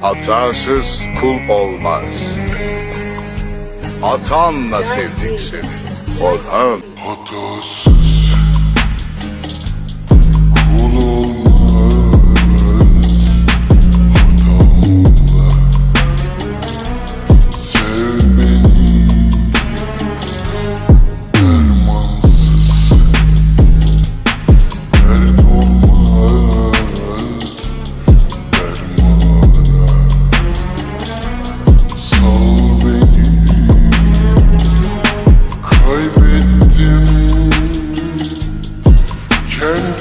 Hatasız kul olmaz. Atanla sevdik seni. Orhan. Hatasız